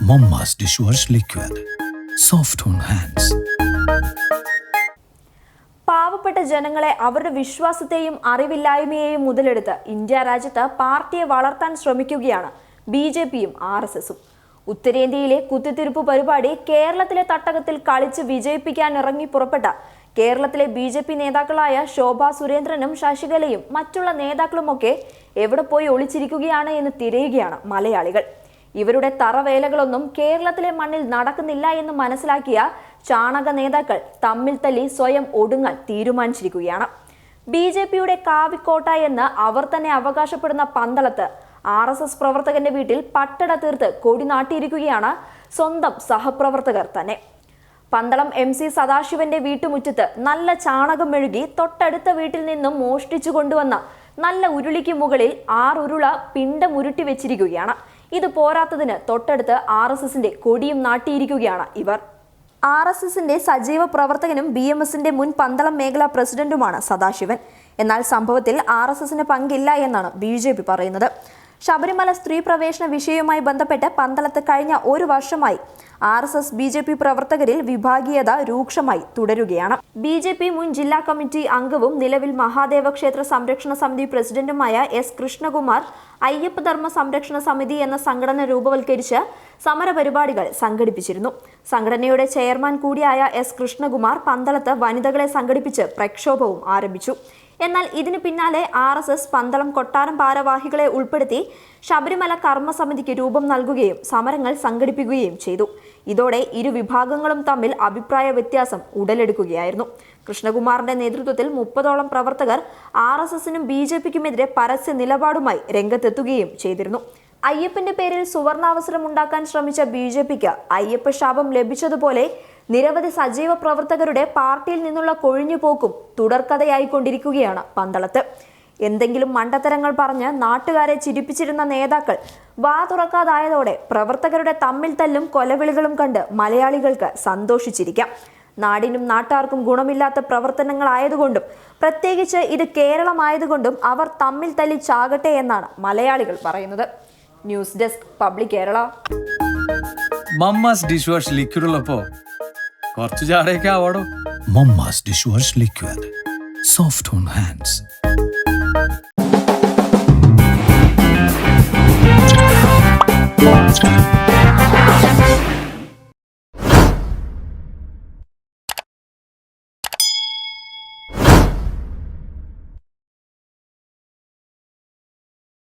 Momma's dishwash liquid. Soft on hands. പാവപ്പെട്ട ജനങ്ങളെ അവരുടെ വിശ്വാസത്തെയും അറിവില്ലായ്മയെയും മുതലെടുത്ത് ഇന്ത്യ രാജ്യത്ത് പാർട്ടിയെ വളർത്താൻ ശ്രമിക്കുകയാണ് ബി ജെ പിയും ആർ എസ് എസും ഉത്തരേന്ത്യയിലെ കുത്തിത്തിരിപ്പ് പരിപാടി കേരളത്തിലെ തട്ടകത്തിൽ കളിച്ച് വിജയിപ്പിക്കാൻ ഇറങ്ങി പുറപ്പെട്ട കേരളത്തിലെ ബി ജെ പി നേതാക്കളായ ശോഭ സുരേന്ദ്രനും ശശികലയും മറ്റുള്ള നേതാക്കളുമൊക്കെ എവിടെ പോയി ഒളിച്ചിരിക്കുകയാണ് എന്ന് തിരയുകയാണ് മലയാളികൾ ഇവരുടെ തറവേലകളൊന്നും കേരളത്തിലെ മണ്ണിൽ നടക്കുന്നില്ല എന്ന് മനസ്സിലാക്കിയ ചാണക നേതാക്കൾ തമ്മിൽ തല്ലി സ്വയം ഒടുങ്ങാൻ തീരുമാനിച്ചിരിക്കുകയാണ്. ബി ജെ പിയുടെ കാവിക്കോട്ട എന്ന് അവർ തന്നെ അവകാശപ്പെടുന്ന പന്തളത്ത് ആർ എസ് എസ് പ്രവർത്തകന്റെ വീട്ടിൽ പട്ടട തീർത്ത് കൊടി നാട്ടിയിരിക്കുകയാണ് സ്വന്തം സഹപ്രവർത്തകർ തന്നെ. പന്തളം എം സി സദാശിവന്റെ വീട്ടുമുറ്റത്ത് നല്ല ചാണകം മെഴുകി തൊട്ടടുത്ത വീട്ടിൽ നിന്നും മോഷ്ടിച്ചു കൊണ്ടുവന്ന നല്ല ഉരുളിക്ക് മുകളിൽ ആറുരുള പിണ്ടം ഉരുട്ടി വെച്ചിരിക്കുകയാണ്. ഇത് പോരാത്തതിന് തൊട്ടടുത്ത് ആർ എസ് എസിന്റെ കൊടിയും നാട്ടിയിരിക്കുകയാണ് ഇവർ. ആർ എസ് എസിന്റെ സജീവ പ്രവർത്തകനും ബി എം എസിന്റെ മുൻ പന്തളം മേഖലാ പ്രസിഡന്റുമാണ് സദാശിവൻ. എന്നാൽ സംഭവത്തിൽ ആർ എസ് എസിന് പങ്കില്ല എന്നാണ് ബി ജെ പി പറയുന്നത്. ശബരിമല സ്ത്രീ പ്രവേശന വിഷയവുമായി ബന്ധപ്പെട്ട് പന്തളത്ത് കഴിഞ്ഞ ഒരു വർഷമായി R S S B J P പ്രവർത്തകരിൽ വിഭാഗീയത രൂക്ഷമായി തുടരുകയാണ്. ബി ജെ പി മുൻ ജില്ലാ കമ്മിറ്റി അംഗവും നിലവിൽ മഹാദേവ ക്ഷേത്ര സംരക്ഷണ സമിതി പ്രസിഡന്റുമായ എസ് കൃഷ്ണകുമാർ അയ്യപ്പധർമ്മ സംരക്ഷണ സമിതി എന്ന സംഘടന രൂപവൽക്കരിച്ച് സമരപരിപാടികൾ സംഘടിപ്പിച്ചിരുന്നു. സംഘടനയുടെ ചെയർമാൻ കൂടിയായ എസ് കൃഷ്ണകുമാർ പന്തളത്ത് വനിതകളെ സംഘടിപ്പിച്ച് പ്രക്ഷോഭവും ആരംഭിച്ചു. എന്നാൽ ഇതിന് പിന്നാലെ ആർ എസ് എസ് പന്തളം കൊട്ടാരം ഭാരവാഹികളെ ഉൾപ്പെടുത്തി ശബരിമല കർമ്മസമിതിക്ക് രൂപം നൽകുകയും സമരങ്ങൾ സംഘടിപ്പിക്കുകയും ചെയ്തു. ഇതോടെ ഇരു വിഭാഗങ്ങളും തമ്മിൽ അഭിപ്രായ വ്യത്യാസം ഉടലെടുക്കുകയായിരുന്നു. കൃഷ്ണകുമാറിന്റെ നേതൃത്വത്തിൽ മുപ്പതോളം പ്രവർത്തകർ ആർ എസ് എസിനും ബി ജെ പിക്കുമെതിരെ പരസ്യ നിലപാടുമായി രംഗത്തെത്തുകയും ചെയ്തിരുന്നു. അയ്യപ്പന്റെ പേരിൽ സുവർണാവസരം ഉണ്ടാക്കാൻ ശ്രമിച്ച ബി ജെ പിക്ക് അയ്യപ്പ ശാപം ലഭിച്ചതുപോലെ നിരവധി സജീവ പ്രവർത്തകരുടെ പാർട്ടിയിൽ നിന്നുള്ള കൊഴിഞ്ഞുപോക്കും തുടർക്കഥയായിക്കൊണ്ടിരിക്കുകയാണ് പന്തളത്ത്. എന്തെങ്കിലും മണ്ടത്തരങ്ങൾ പറഞ്ഞ് നാട്ടുകാരെ ചിരിപ്പിച്ചിരുന്ന നേതാക്കൾ വാ തുറക്കാതായതോടെ പ്രവർത്തകരുടെ തമ്മിൽ തല്ലും കൊലവിളികളും കണ്ട് മലയാളികൾക്ക് സന്തോഷിച്ചിരിക്കാം. നാടിനും നാട്ടാർക്കും ഗുണമില്ലാത്ത പ്രവർത്തനങ്ങളായതുകൊണ്ടും പ്രത്യേകിച്ച് ഇത് കേരളമായതുകൊണ്ടും അവർ തമ്മിൽ തല്ലി ചാകട്ടെ എന്നാണ് മലയാളികൾ പറയുന്നത്. News desk public Kerala. खर्च जा रहे क्या बड़ो mama's dishwash liquid soft on hands